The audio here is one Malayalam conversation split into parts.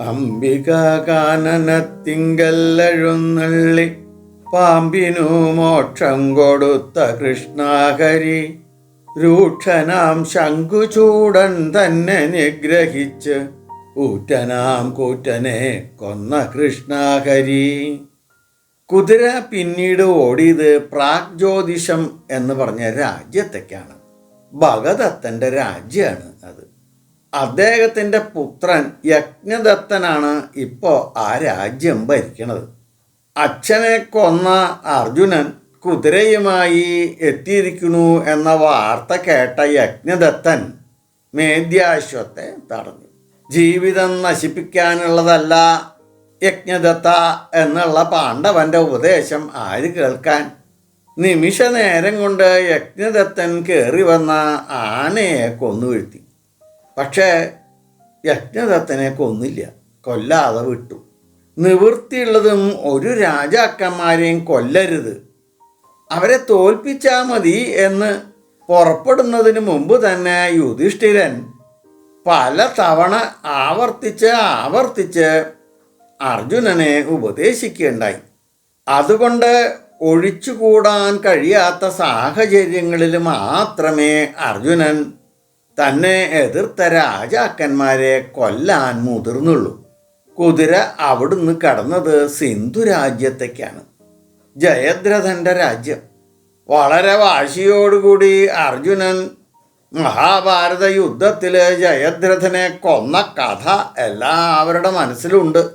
അംബിക കാനനത്തിങ്കല്ലഴുന്നള്ളി പാമ്പിനു മോക്ഷം കൊടുത്ത കൃഷ്ണാഹരി. രൂക്ഷനാം ശങ്കുചൂടൻ തന്നെ നിഗ്രഹിച്ച് ഊറ്റനാം കൂറ്റനെ കൊന്ന കൃഷ്ണാഹരി. കുതിര പിന്നീട് ഓടിയത് പ്രാഗ് ജ്യോതിഷം എന്ന് പറഞ്ഞ രാജ്യത്തേക്കാണ്. ഭഗദത്തന്റെ രാജ്യമാണ് അത്. അദ്ദേഹത്തിന്റെ പുത്രൻ യജ്ഞദത്തനാണ് ഇപ്പോൾ ആ രാജ്യം ഭരിക്കണത്. അച്ഛനെ കൊന്ന അർജുനൻ കുതിരയുമായി എത്തിയിരിക്കുന്നു എന്ന വാർത്ത കേട്ട യജ്ഞദത്തൻ മേധ്യാശ്വത്തെ തടഞ്ഞു. ജീവിതം നശിപ്പിക്കാനുള്ളതല്ല യജ്ഞദത്ത എന്നുള്ള പാണ്ഡവന്റെ ഉപദേശം ആര് കേൾക്കാൻ? നിമിഷ നേരം കൊണ്ട് യജ്ഞദത്തൻ കയറി വന്ന ആനയെ കൊന്നു വീഴ്ത്തി പക്ഷേ യജ്ഞദത്തനെ കൊന്നില്ല കൊല്ലാതെ വിട്ടു. നിവൃത്തിയുള്ളതും ഒരു രാജാക്കന്മാരെയും കൊല്ലരുത്. അവരെ തോൽപ്പിച്ചാൽ മതി എന്ന് പുറപ്പെടുന്നതിന് മുമ്പ് തന്നെ യുധിഷ്ഠിരൻ പല തവണ ആവർത്തിച്ച് ആവർത്തിച്ച് അർജുനനെ ഉപദേശിക്കുകയുണ്ടായി. അതുകൊണ്ട് ഒഴിച്ചുകൂടാൻ കഴിയാത്ത സാഹചര്യങ്ങളിൽ മാത്രമേ അർജുനൻ തന്നെ എതിർത്ത രാജാക്കന്മാരെ കൊല്ലാൻ മുതിർന്നുള്ളൂ. കുതിര അവിടുന്ന് കടന്നത് സിന്ധു രാജ്യത്തേക്കാണ്. ജയദ്രഥന്റെ രാജ്യം. വളരെ വാശിയോടുകൂടി അർജുനൻ മഹാഭാരത യുദ്ധത്തിൽ ജയദ്രഥനെ കൊന്ന കഥ എല്ലാവരുടെ മനസ്സിലുണ്ട്.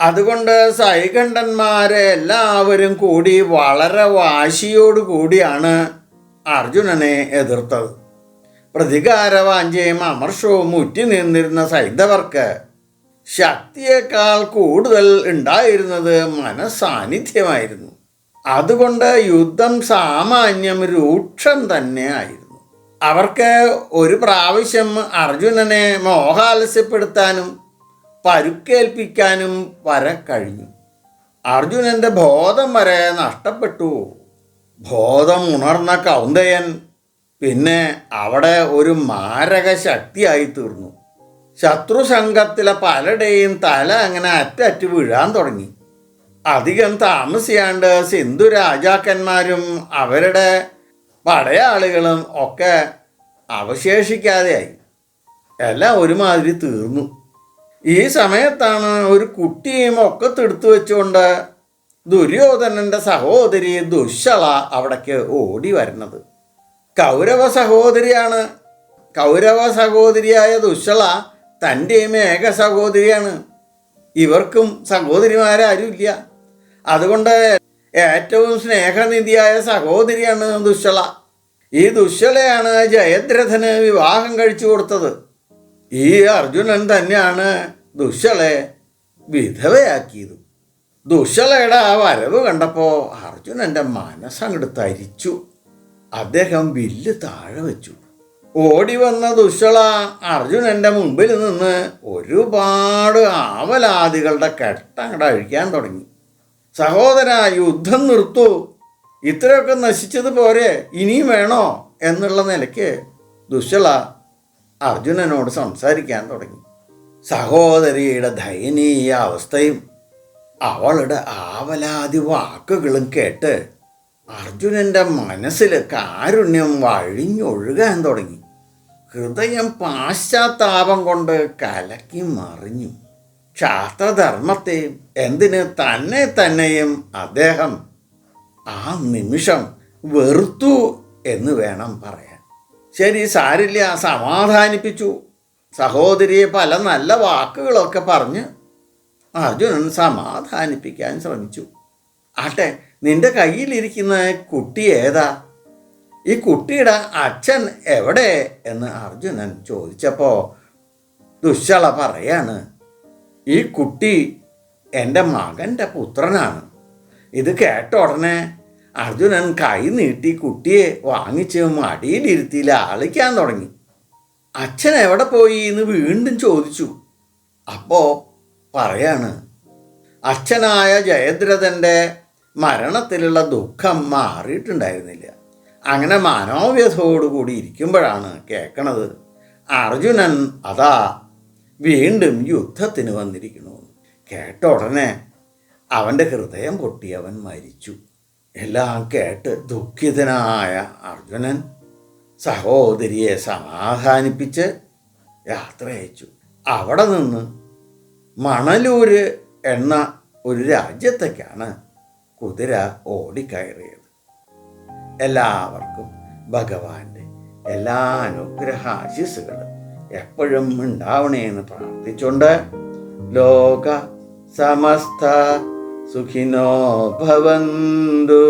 അതുകൊണ്ട് സൈകണ്ഠന്മാരെ എല്ലാവരും കൂടി വളരെ വാശിയോടുകൂടിയാണ് അർജുനനെ എതിർത്തത്. പ്രതികാരവാഞ്ചയും അമർഷവും ഉറ്റി നിന്നിരുന്ന സൈന്ധവർക്ക് ശക്തിയേക്കാൾ കൂടുതൽ ഉണ്ടായിരുന്നത് മനസാന്നിധ്യമായിരുന്നു. അതുകൊണ്ട് യുദ്ധം സാമാന്യം രൂക്ഷം തന്നെ ആയിരുന്നു. അവർക്ക് ഒരു പ്രാവശ്യം അർജുനനെ മോഹാലസ്യപ്പെടുത്താനും പരുക്കേൽപ്പിക്കാനും വരെ കഴിഞ്ഞു. അർജുനന്റെ ബോധം വരെ നഷ്ടപ്പെട്ടു. ബോധം ഉണർന്ന കൗന്ദയൻ പിന്നെ അവിടെ ഒരു മാരക ശക്തിയായി തീർന്നു. ശത്രു സംഘത്തിലെ പലരുടെയും തല അങ്ങനെ അറ്ററ്റ് വീഴാൻ തുടങ്ങി. അധികം താമസിയാണ്ട് സിന്ധു രാജാക്കന്മാരും അവരുടെ പടയാളികളും ഒക്കെ അവശേഷിക്കാതെയായി. എല്ലാം ഒരുമാതിരി തീർന്നു. ഈ സമയത്താണ് ഒരു കുട്ടിയും ഒക്കെ തെടുത്തു വെച്ചുകൊണ്ട് ദുര്യോധനന്റെ സഹോദരി ദുശ്ശള അവിടേക്ക് ഓടി വരുന്നത്. കൗരവ സഹോദരിയാണ്. കൗരവ സഹോദരിയായ ദുശ്ശള തന്റെയും ഏക സഹോദരിയാണ്. ഇവർക്കും സഹോദരിമാരാരുമില്ല. അതുകൊണ്ട് ഏറ്റവും സ്നേഹനിധിയായ സഹോദരിയാണ് ദുശ്ശള. ഈ ദുശ്ശളയാണ് ജയദ്രഥന് വിവാഹം കഴിച്ചു കൊടുത്തത്. ഈ അർജുനൻ തന്നെയാണ് ദുശ്ശളെ വിധവയാക്കിയത്. ദുശ്ശളയുടെ ആ വരവ് കണ്ടപ്പോൾ അർജുനന്റെ മനസ്സങ്ങട് തരിച്ചു. അദ്ദേഹം വില്ല് താഴെ വെച്ചു. ഓടി വന്ന ദുശ്ശള അർജുനന്റെ മുമ്പിൽ നിന്ന് ഒരുപാട് ആവലാദികളുടെ കെട്ടങ്ങടെ അഴിക്കാൻ തുടങ്ങി. സഹോദര യുദ്ധം നിർത്തു. ഇത്രയൊക്കെ നശിച്ചത് പോരെ ഇനിയും വേണോ എന്നുള്ള നിലയ്ക്ക് ദുശ്ശള അർജുനനോട് സംസാരിക്കാൻ തുടങ്ങി. സഹോദരിയുടെ ദയനീയ അവസ്ഥയും അവളുടെ ആവലാതി വാക്കുകളും കേട്ട് അർജുനന്റെ മനസ്സിൽ കാരുണ്യം വഴിഞ്ഞൊഴുകാൻ തുടങ്ങി. ഹൃദയം പാശ്ചാത്താപം കൊണ്ട് കലക്കി മറിഞ്ഞു. ക്ഷാത്രധർമ്മത്തെയും എന്തിന് തന്നെ തന്നെയും അദ്ദേഹം ആ നിമിഷം വെറുത്തു എന്ന് വേണം പറയാൻ. ശരി സാരില്ല സമാധാനിപ്പിച്ചു. സഹോദരിയെ പല നല്ല വാക്കുകളൊക്കെ പറഞ്ഞ് അർജുനൻ സമാധാനിപ്പിക്കാൻ ശ്രമിച്ചു. ആട്ടെ നിന്റെ കയ്യിലിരിക്കുന്ന കുട്ടി ഏതാ? ഈ കുട്ടിയുടെ അച്ഛൻ എവിടെ? എന്ന് അർജുനൻ ചോദിച്ചപ്പോൾ ദുശ്ശള പറയാണ്. ഈ കുട്ടി എന്റെ മകന്റെ പുത്രനാണ്. ഇത് കേട്ട ഉടനെ അർജുനൻ കൈ നീട്ടി കുട്ടിയെ വാങ്ങിച്ച് മടിയിലിരുത്തി ലാളിക്കാൻ തുടങ്ങി. അച്ഛൻ എവിടെ പോയി? എന്ന് വീണ്ടും ചോദിച്ചു. അപ്പോൾ പറയാണ് അച്ഛനായ ജയദ്രഥന്റെ മരണത്തിലുള്ള ദുഃഖം മാറിയിട്ടുണ്ടായിരുന്നില്ല. അങ്ങനെ മനോവ്യഥയോടുകൂടി ഇരിക്കുമ്പോഴാണ് കേൾക്കണത് അർജുനൻ അതാ വീണ്ടും യുദ്ധത്തിന് വന്നിരിക്കണു കേട്ട ഉടനെ അവന്റെ ഹൃദയം പൊട്ടി അവൻ മരിച്ചു. എല്ലാം കേട്ട് ദുഃഖിതനായ അർജുനൻ സഹോദരിയെ സമാധാനിപ്പിച്ച് യാത്ര അയച്ചു. അവിടെ നിന്ന് മണലൂര് എന്ന ഒരു രാജ്യത്തേക്കാണ് കുതിര ഓടിക്കയറിയത്. എല്ലാവർക്കും ഭഗവാന്റെ എല്ലാ അനുഗ്രഹാശിസുകളും എപ്പോഴും എപ്പോഴും ഉണ്ടാവണേന്ന് പ്രാർത്ഥിച്ചുകൊണ്ട് ലോക സമസ്ത സുഖിനോ ഭവന്തു.